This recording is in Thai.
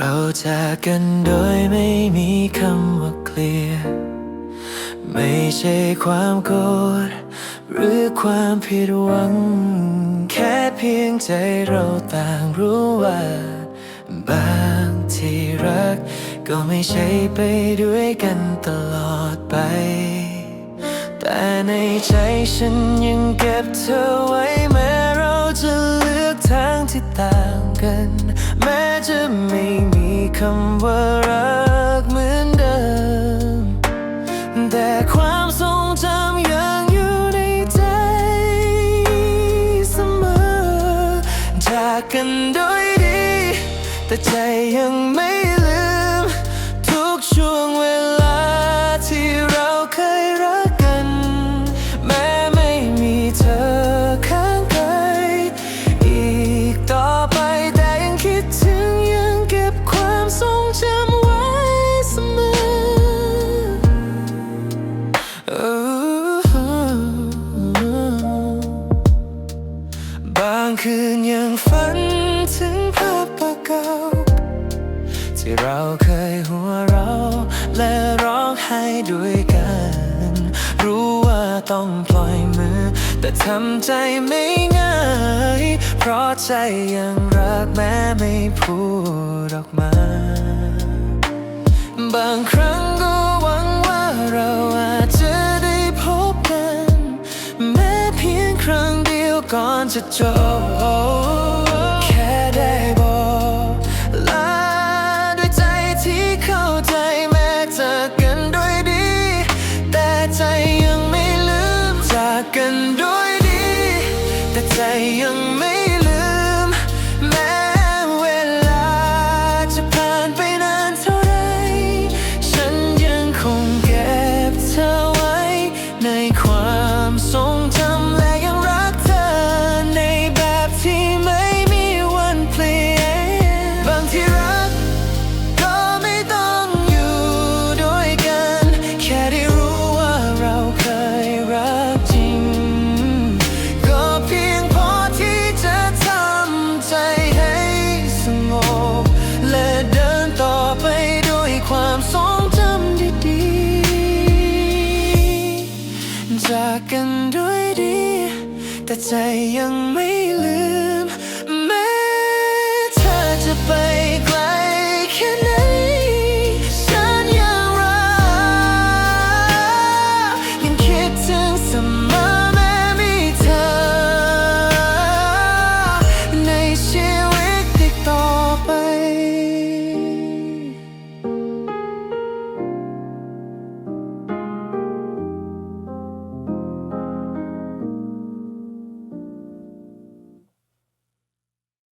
ราจากกันโดยไม่มีคำว่าเคลียร์ไม่ใช่ความโกรธหรือความผิดหวัง แค่เพียงใจเราต่างรู้ว่า บางที่รัก ก็ไม่ใช่ไปด้วยกันตลอดไป แต่ในใจฉันยังเก็บเธอไว้แม้เราจะเลือกทางที่ต่างกันแม้ จะไม่มีคำว่ารักเหมือนเดิม แต่ความทรงจำยังอยู่ในใจเสมอ จากกันโดยดี แต่ใจยังไม่ คืนยังฝันถึงภาพเก่าที่เราเคยหัวเราะและร้องไห้ด้วยกัน รู้ว่าต้องปล่อยมือ แต่ทำใจไม่ง่าย เพราะใจยังรักแม้ไม่พูดออกมา บางครั้ง ก่อนจะจบ แต่ใจยังไม่